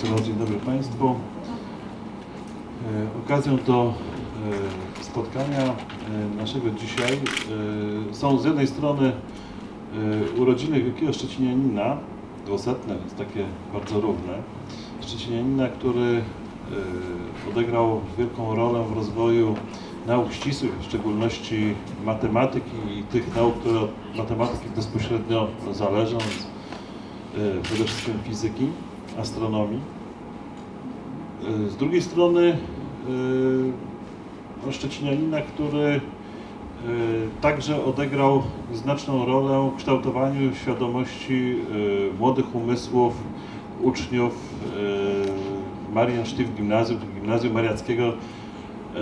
Jeszcze raz dzień dobry Państwu. E, Okazją do e, spotkania e, naszego dzisiaj są z jednej strony urodziny wielkiego Szczecinianina, dwusetne, jest takie bardzo równe. Szczecinianina, który odegrał wielką rolę w rozwoju nauk ścisłych, w szczególności matematyki i tych nauk, które od matematyki bezpośrednio zależą, przede wszystkim fizyki, astronomii. E, Z drugiej strony e, no, Szczecinianina, który e, także odegrał znaczną rolę w kształtowaniu świadomości młodych umysłów uczniów e, Mariensztyw Gimnazjum, Gimnazjum Mariackiego,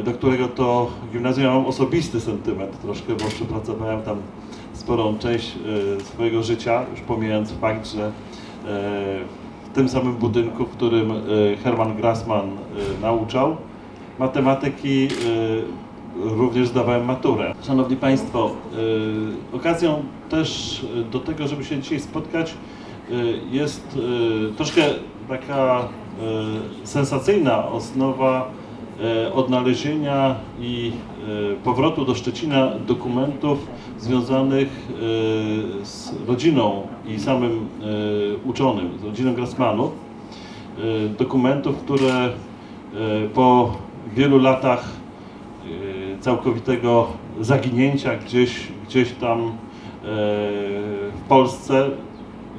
do którego to gimnazjum ja mam osobisty sentyment troszkę, bo przepracowałem tam sporą część swojego życia, już pomijając fakt, że tym samym budynku, w którym e, Hermann Grassmann e, nauczał matematyki, e, również zdawałem maturę. Szanowni Państwo, okazją też do tego, żeby się dzisiaj spotkać, jest troszkę taka sensacyjna osnowa odnalezienia i e, powrotu do Szczecina dokumentów związanych e, z rodziną i samym e, uczonym, z rodziną Grassmanów. E, Dokumentów, które e, po wielu latach e, całkowitego zaginięcia gdzieś, gdzieś tam e, w Polsce,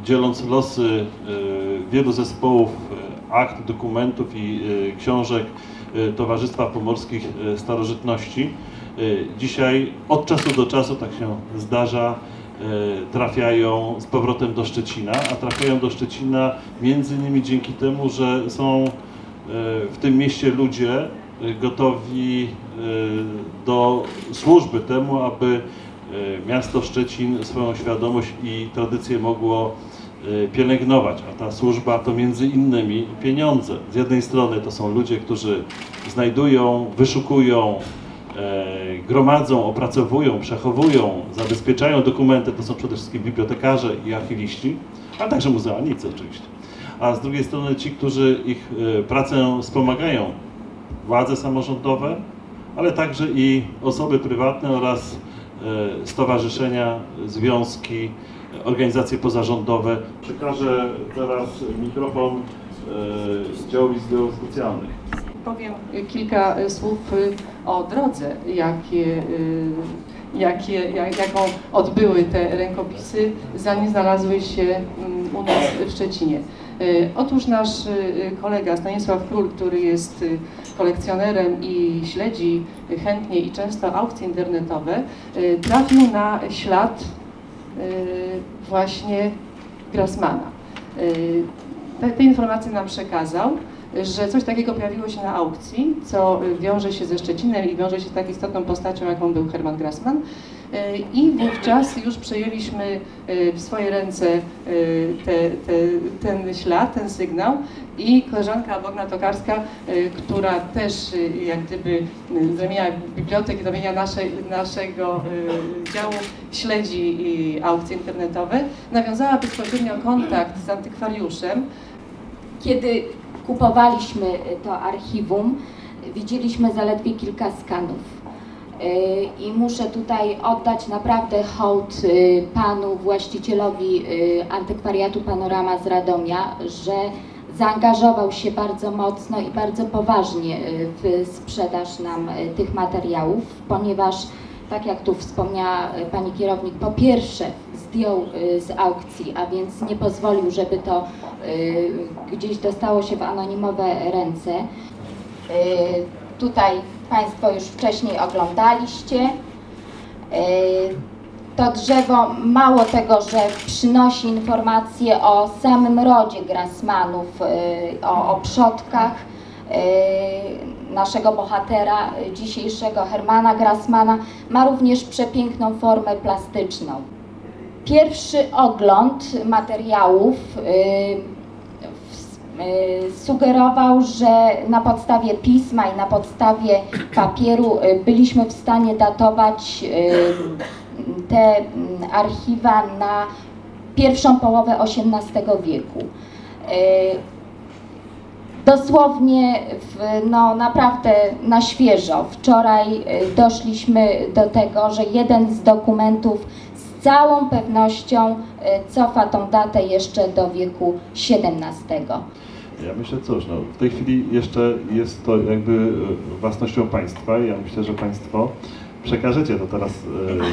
dzieląc losy e, wielu zespołów e, akt, dokumentów i e, książek e, Towarzystwa Pomorskich e, Starożytności. E, Dzisiaj od czasu do czasu, tak się zdarza, trafiają z powrotem do Szczecina, a trafiają do Szczecina między innymi dzięki temu, że są w tym mieście ludzie gotowi do służby temu, aby miasto Szczecin swoją świadomość i tradycję mogło pielęgnować, a ta służba to między innymi pieniądze. Z jednej strony to są ludzie, którzy znajdują, wyszukują, e, gromadzą, opracowują, przechowują, zabezpieczają dokumenty, to są przede wszystkim bibliotekarze i archiwiści, a także muzealnicy oczywiście. A z drugiej strony ci, którzy ich e, pracę wspomagają, władze samorządowe, ale także i osoby prywatne oraz e, stowarzyszenia, związki, organizacje pozarządowe. Przekażę teraz mikrofon e, działowi zbiorów specjalnych. Powiem kilka e, słów y, o drodze, jakie, jakie, jak, jaką odbyły te rękopisy, zanim znalazły się mm, u nas w Szczecinie. Otóż nasz kolega Stanisław Król, który jest kolekcjonerem i śledzi chętnie i często aukcje internetowe, trafił na ślad właśnie Grassmana. Y, Te, te informacje nam przekazał że coś takiego pojawiło się na aukcji, co wiąże się ze Szczecinem i wiąże się z tak istotną postacią, jaką był Herman Grassmann. Y, I wówczas już przejęliśmy y, w swoje ręce y, te, te, ten ślad, ten sygnał i koleżanka Bogna Tokarska, która też jak gdyby y, z ramienia biblioteki, z ramienia naszej, naszego działu śledzi aukcje internetowe, nawiązała bezpośrednio kontakt z antykwariuszem, Kiedy kupowaliśmy to archiwum, widzieliśmy zaledwie kilka skanów. Yy, I muszę tutaj oddać naprawdę hołd yy, panu właścicielowi antykwariatu Panorama z Radomia, że zaangażował się bardzo mocno i bardzo poważnie w sprzedaż nam tych materiałów, ponieważ tak jak tu wspomniała y, pani kierownik, po pierwsze zdjął y, z aukcji, a więc nie pozwolił, żeby to y, gdzieś dostało się w anonimowe ręce. Tutaj Państwo już wcześniej oglądaliście. To drzewo mało tego, że przynosi informacje o samym rodzie Grassmanów, y, o, o przodkach naszego bohatera y, dzisiejszego Hermana Grassmana, ma również przepiękną formę plastyczną. Pierwszy ogląd materiałów y, y, sugerował, że na podstawie pisma i na podstawie papieru byliśmy w stanie datować te mm, archiwa na pierwszą połowę XVIII wieku. Dosłownie w, no naprawdę na świeżo. Wczoraj y, doszliśmy do tego, że jeden z dokumentów z całą pewnością y, cofa tą datę jeszcze do wieku XVII. Ja myślę, cóż, no, w tej chwili jeszcze jest to jakby e, własnością państwa ja myślę, że państwo przekażecie to teraz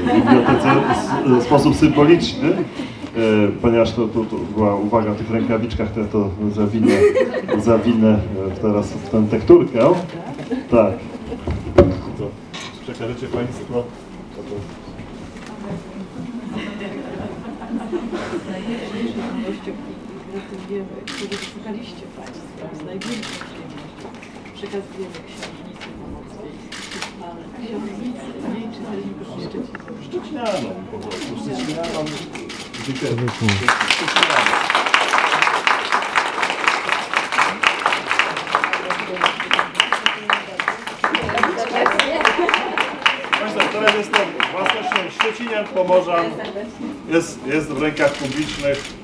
e, bibliotece w sposób symboliczny, ponieważ to, to, to była uwaga o tych rękawiczkach, to ja to zawinę, zawinę e, teraz w tę tekturkę. Tak. To przekażecie państwo. Najważniejszą ilością gratulujemy, których szukaliście Państwo z największą przyjemnością. Przekazujemy księżnicy pomocnej, a księżnicy mniej czytelni proszę Szczecinowi. Szczecinianom po prostu, Szczecinianom. Dziękuję. Teraz jest to własnością Szczecinian, Pomorzan. Jest, jest w rękach publicznych,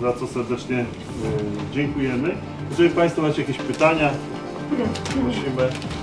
za co serdecznie e, dziękujemy. Jeżeli Państwo macie jakieś pytania, prosimy.